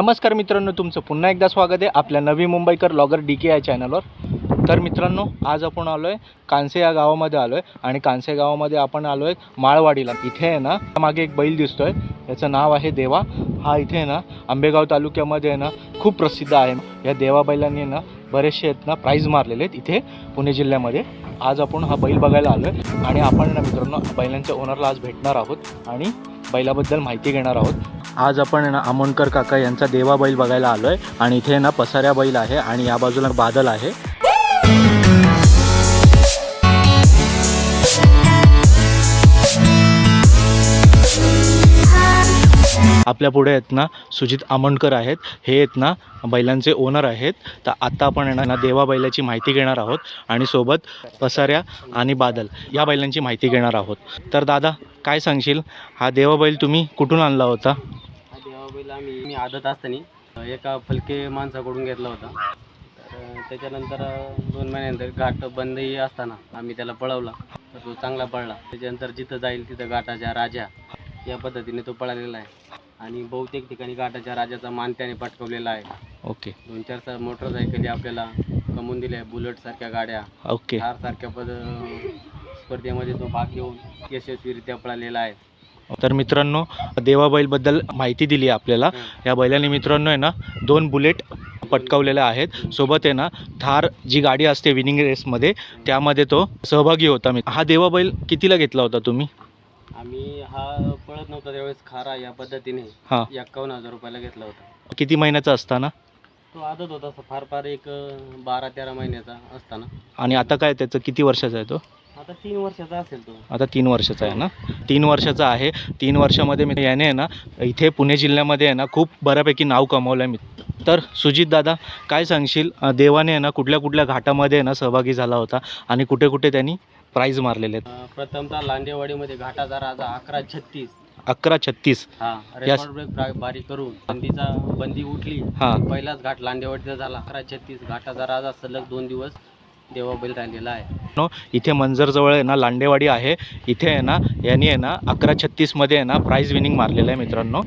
नमस्कार मित्रांनो तुमचं पुन्हा एकदा स्वागत आहे आपल्या नवी मुंबईकर लॉगर डी के या चॅनलवर तर मित्रांनो आज आपण आलो आहे कांसे या गावामध्ये आलो आहे आणि कांसे गावामध्ये आपण आलो आहे माळवाडीला. इथे आहे ना मागे एक बैल दिसतो आहे याचं नाव आहे देवा. हा इथे आहे ना आंबेगाव तालुक्यामध्ये आहे ना खूप प्रसिद्ध आहे. या देवा बैलांनी ना बरेचसे आहेत ना प्राईज मारलेले आहेत इथे पुणे जिल्ह्यामध्ये. आज आपण हा बैल बघायला आलो आहे आणि आपण ना मित्रांनो बैलांच्या ओनरला आज भेटणार आहोत आणि बैलाबद्दल माहिती घेणार आहोत. आज आपण ना आमोणकर काका यांचा देवा बैल बघायला आलो आहे आणि इथे ना पसाऱ्या बैल आहे आणि या बाजूला बादल आहे. आपल्या पुढे आहेत ना सुजित आमोणकर आहेत. हे आहेत ना बैलांचे ओनर आहेत. तर आता आपण आहे ना देवा बैलाची माहिती घेणार आहोत आणि सोबत पसाऱ्या आणि बादल या बैलांची माहिती घेणार आहोत. तर दादा काय सांगशील? हा देवा बैल तुम्ही कुठून आणला होता? हा हा बैल आम्ही मी आदत असताना एका फलके माणसाकडून घेतला होता. तर त्याच्यानंतर दोन महिन्यानंतर घाट बंदही असताना आम्ही त्याला पळवला. तर तो चांगला पळला. त्याच्यानंतर जिथं जाईल तिथं घाटाच्या राजा या पद्धतीने तो पळालेला आहे. आणि बहुतेक ठिकाणी घाटाच्या राजाचा मान त्याने पटकवलेला आहे. ओके. दोन चार सा मोटरसायकली आपल्याला. कमवून दिल्या बुलेटसारख्या गाड्या. ओके. कारसारख्या पद स्पर्धेमध्ये तो भाग घेऊन यशस्वीरित्या पळालेला आहे. तर मित्रांनो देवा बैलबद्दल माहिती दिली आहे आपल्याला. या बैलाने मित्रांनो आहे ना दोन बुलेट पटकावलेल्या आहेत. सोबत आहे ना थार जी गाडी असते विनिंग रेसमध्ये त्यामध्ये तो सहभागी होता मी हा देवा बैल कितीला घेतला होता तुम्ही? आम्ही हा पळत नव्हता त्यावेळेस खारा या पद्धतीने. हां. एक्कावन्न हजार रुपयाला घेतला होता. किती महिन्याचा असताना? तो आदत होता असा फार फार एक अं, बारा तेरा महिन्याचा असताना. आणि आता काय त्याचं? किती वर्षाचा आहे तो? आता तीन वर्षाचा असेल तो. आता तीन वर्षाचा आहे ना? तीन वर्षाचा आहे. तीन वर्षामध्ये मी याने आहे ना इथे पुणे जिल्ह्यामध्ये आहे ना खूप बऱ्यापैकी नाव कमवलं आहे मी. तर सुजित दादा काय सांगशील? अं, देवाने आहे ना कुठल्या कुठल्या घाटामध्ये आहे ना सहभागी झाला होता आणि कुठे कुठे त्यांनी प्राईज मारलेले आहेत. अं, प्रथमतः लांडेवाडीमध्ये घाटाचा राजा अकरा छत्तीस. अकरा छत्तीस. हा रेकॉर्ड ब्रेक ब्रा- करून बंदीचा बंदी उठली. हां. पहिलाच घाट लांडेवाडीचा झाला. अकरा छत्तीस घाटाचा राजा सलग दोन दिवस देवाबैल राहिलेला आहे. नो इथे मंजरजवळ आहे ना लांडेवाडी आहे. इथे आहे ना यांनी आहे ना अकरा छत्तीसमध्ये आहे ना प्राईज विनिंग मारलेलं आहे मित्रांनो.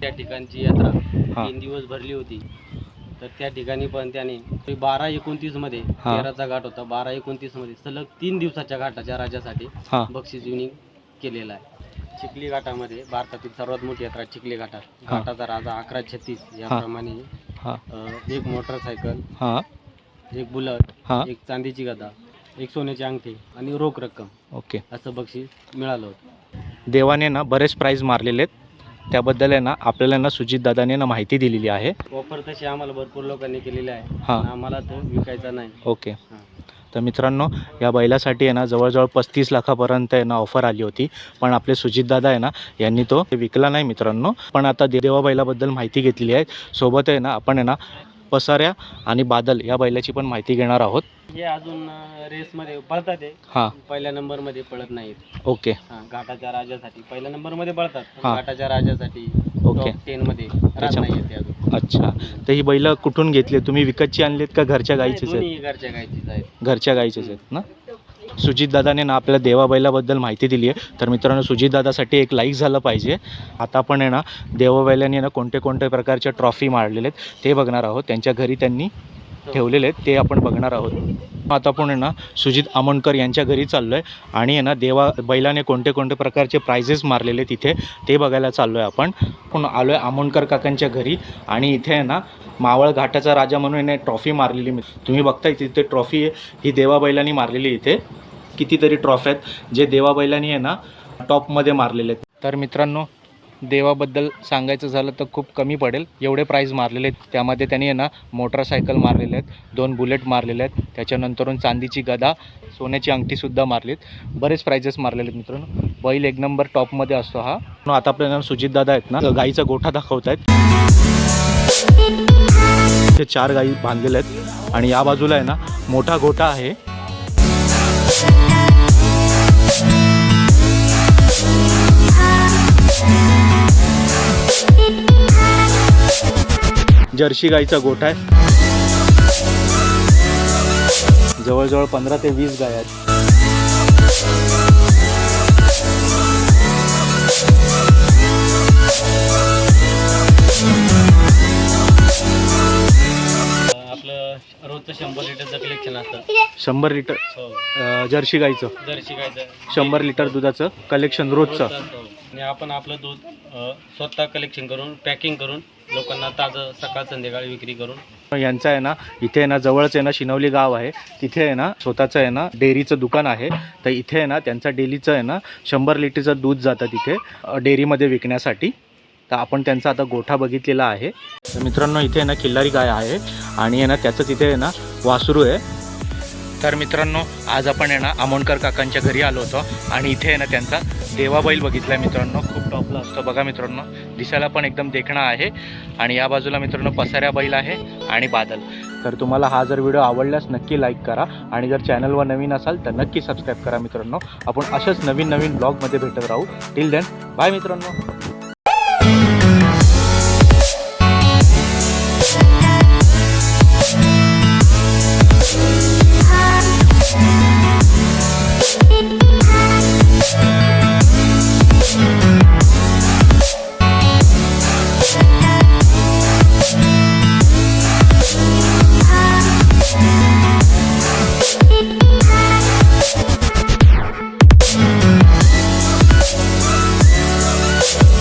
त्या ठिकाणची यात्रा हां. तीन दिवस भरली होती. तर त्या ठिकाणी पण त्याने ते बारा एकोणतीसमध्ये हा. तेराचा घाट होता. बारा एकोणतीसमध्ये सलग तीन दिवसाच्या घाटाच्या राजासाठी हां. बक्षीस विनिंग केलेला आहे. चिखली घाटामध्ये भारतातील सर्वात मोठी यात्रा चिखली घाटात. हा. घाटाचा राजा अकरा छत्तीस याप्रमाणे हां. अं, एक मोटरसायकल हां. एक बुलट हां. एक चांदीची गदा एक सोन्याची अंगठी आणि रोख रक्कम ओके. असं बक्षीस मिळालं होतं. देवाने ना बरेच प्राईज मारलेले आहेत. त्याबद्दल आहे ना आपल्याला ना सुजित दादाने ना माहिती दिलेली आहे. ऑफर तशी आम्हाला भरपूर लोकांनी केलेली आहे. हां. आम्हाला तो विकायचा नाही. ओके. तर मित्रांनो या बैलासाठी आहे ना जवळजवळ पस्तीस लाखापर्यंत आहे ना ऑफर आली होती. पण आपले सुजितदादा आहे ना यांनी तो विकला नाही मित्रांनो. पण आता देवा बैलाबद्दल माहिती घेतलेली आहे. सोबत आहे ना आपण आहे ना पसाऱ्या आणि बादल या बैलाची पण माहिती घेणार आहोत. हे अजून रेसमध्ये पळतात हां. पहिल्या नंबरमध्ये पळत नाहीत. ओके. हां, घाटाच्या राजासाठी. पहिल्या नंबरमध्ये पळतात पण हां. घाटाच्या राजासाठी ओके. टेन मध्ये राहत त्याच्या- नाही ते अजून. अच्छा. तर ही बैलं कुठून घेतली? तुम्ही विकतची आणलीत का घरच्या गाईचीच आहेत? दोन्ही घरच्या गायचीच आहेत. घरच्या गाईचेच आहेत ना? सुजितदादाने ना आपल्या देवाबैलाबद्दल माहिती दिली आहे. तर मित्रांनो सुजितदादासाठी एक लाईक झालं पाहिजे. आता आपण आहे ना देवाबैलाने ना कोणते कोणते प्रकारच्या ट्रॉफी मारलेले आहेत ते बघणार आहोत. त्यांच्या घरी त्यांनी ठेवलेले आहेत ते आपण बघणार आहोत. आता आपण आहे ना सुजित आमोणकर यांच्या घरी चाललो आहे आणि आहे ना देवा बैलाने कोणते कोणते प्रकारचे प्राइजेस मारलेले तिथे ते बघायला चाललो आहे आपण पण आलो आहे आमोणकर काकांच्या घरी. आणि इथे आहे ना मावळ घाटाचा राजा म्हणून याने ट्रॉफी मारलेली मी. तुम्ही बघताय तिथे ट्रॉफी आहे. ही देवा बैलांनी मारलेली इथे. कितीतरी ट्रॉफ्या आहेत जे देवा बैलांनी आहे ना टॉपमध्ये मारलेले आहेत. तर मित्रांनो देवाबद्दल सांगायचं झालं तर खूप कमी पडेल. एवढे प्राईज मारलेले आहेत. त्यामध्ये त्यांनी आहे ना मोटरसायकल मारलेले आहेत. दोन बुलेट मारलेले आहेत. त्याच्यानंतरून चांदीची गदा सोन्याची अंगठीसुद्धा मारली आहेत बरेच प्राइजेस मारलेले आहेत मित्रांनो. बैल एक नंबर टॉपमध्ये असतो हा. आता आपल्याला सुजितदादा आहेत ना गाईचा गोठा दाखवत आहेत चार गाई बांधलेल्या आहेत. आणि या बाजूला आहे ना मोठा गोठा आहे. जर्सी गाईचा गोठा आहे. जवळजवळ पंधरा ते वीस गाय आहेत. रोजचं शंभर लिटरचं कलेक्शन असतं. शंभर लिटर हो. अ, जर्सी गाईचं. जर्सी गायचं शंभर लिटर दुधाचं कलेक्शन रोजचं. आणि आपण आपलं दूध अ, स्वतः कलेक्शन करून पॅकिंग करून लोकांना ताजं सकाळ संध्याकाळी विक्री करून यांचं आहे ना इथे आहे ना जवळच आहे ना शिनवली गाव आहे तिथे आहे ना स्वतःचं आहे ना डेअरीचं दुकान आहे तर इथे आहे ना त्यांचा डेलीचं आहे ना शंभर लिटरचं दूध जातं तिथे डेअरीमध्ये विकण्यासाठी तर आपण त्यांचा आता गोठा बघितलेला आहे तर मित्रांनो इथे आहे ना किल्लारी गाय आहे आणि आहे ना त्याचं तिथे आहे ना वासरू आहे तर मित्रांनो आज आपण आहे ना आमोणकर काकांच्या घरी आलो होतो आणि इथे आहे ना त्यांचा देवाबैल बघितला आहे मित्रांनो खूप टॉपला असतं. बघा मित्रांनो दिसायला पण एकदम देखणं आहे. आणि या बाजूला मित्रांनो पसाऱ्या बैल आहे आणि बादल. तर तुम्हाला हा जर व्हिडिओ आवडल्यास नक्की लाईक करा. आणि जर चॅनलवर नवीन असाल तर नक्की सबस्क्राईब करा मित्रांनो. आपण अशाच नवीन नवीन ब्लॉगमध्ये भेटत राहू. टिल देन बाय मित्रांनो.